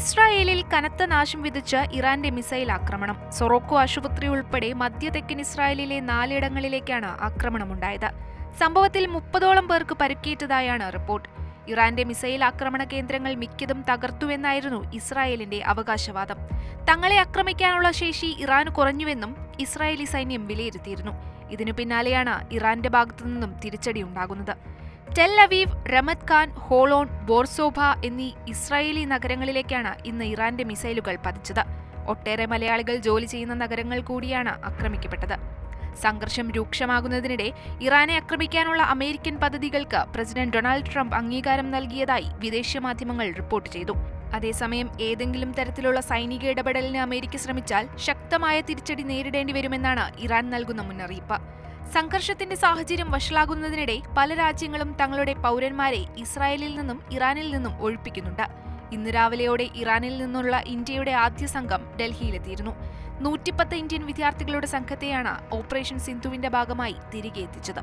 ഇസ്രായേലിൽ കനത്ത നാശം വിതച്ച് ഇറാന്റെ മിസൈൽ ആക്രമണം. സൊറോക്കോ ആശുപത്രി ഉൾപ്പെടെ മധ്യതെക്കൻ ഇസ്രായേലിലെ നാലിടങ്ങളിലേക്കാണ് ആക്രമണമുണ്ടായത്. സംഭവത്തിൽ മുപ്പതോളം പേർക്ക് പരുക്കേറ്റതായാണ് റിപ്പോർട്ട്. ഇറാന്റെ മിസൈൽ ആക്രമണ കേന്ദ്രങ്ങൾ മിക്കതും തകർത്തുവെന്നായിരുന്നു ഇസ്രായേലിന്റെ അവകാശവാദം. തങ്ങളെ ആക്രമിക്കാനുള്ള ശേഷി ഇറാന് കുറഞ്ഞുവെന്നും ഇസ്രായേലി സൈന്യം വിലയിരുത്തിയിരുന്നു. ഇതിനു പിന്നാലെയാണ് ഇറാന്റെ ഭാഗത്തു നിന്നും തിരിച്ചടി ഉണ്ടാകുന്നത് Tel Aviv Ramat Gan Holon Beersheba എന്നീ ഇസ്രായേലി നഗരങ്ങളിലേക്കാണ് ഇന്ന് ഇറാന്റെ മിസൈലുകൾ പതിച്ചത്. ഒട്ടേറെ മലയാളികൾ ജോലി ചെയ്യുന്ന നഗരങ്ങൾ കൂടിയാണ് ആക്രമിക്കപ്പെട്ടത്. സംഘർഷം രൂക്ഷമാകുന്നതിനിടെ ഇറാനെ ആക്രമിക്കാനുള്ള അമേരിക്കൻ പദ്ധതികൾക്ക് പ്രസിഡന്റ് ഡൊണാൾഡ് ട്രംപ് അംഗീകാരം നൽകിയതായി വിദേശ മാധ്യമങ്ങൾ റിപ്പോർട്ട് ചെയ്തു. അതേസമയം ഏതെങ്കിലും തരത്തിലുള്ള സൈനിക ഇടപെടലിന് അമേരിക്ക ശ്രമിച്ചാൽ ശക്തമായ തിരിച്ചടി നേരിടേണ്ടി വരുമെന്നാണ് ഇറാൻ നൽകുന്ന മുന്നറിയിപ്പ്. സംഘർഷത്തിന്റെ സാഹചര്യം വഷളാകുന്നതിനിടെ പല രാജ്യങ്ങളും തങ്ങളുടെ പൗരന്മാരെ ഇസ്രായേലിൽ നിന്നും ഇറാനിൽ നിന്നും ഒഴിപ്പിക്കുന്നുണ്ട്. ഇന്ന് രാവിലെയോടെ ഇറാനിൽ നിന്നുള്ള ഇന്ത്യയുടെ ആദ്യ സംഘം ഡൽഹിയിലെത്തിയിരുന്നു. നൂറ്റിപ്പത്ത് ഇന്ത്യൻ വിദ്യാർത്ഥികളുടെ സംഘത്തെയാണ് ഓപ്പറേഷൻ സിന്ധുവിന്റെ ഭാഗമായി തിരികെ എത്തിച്ചത്.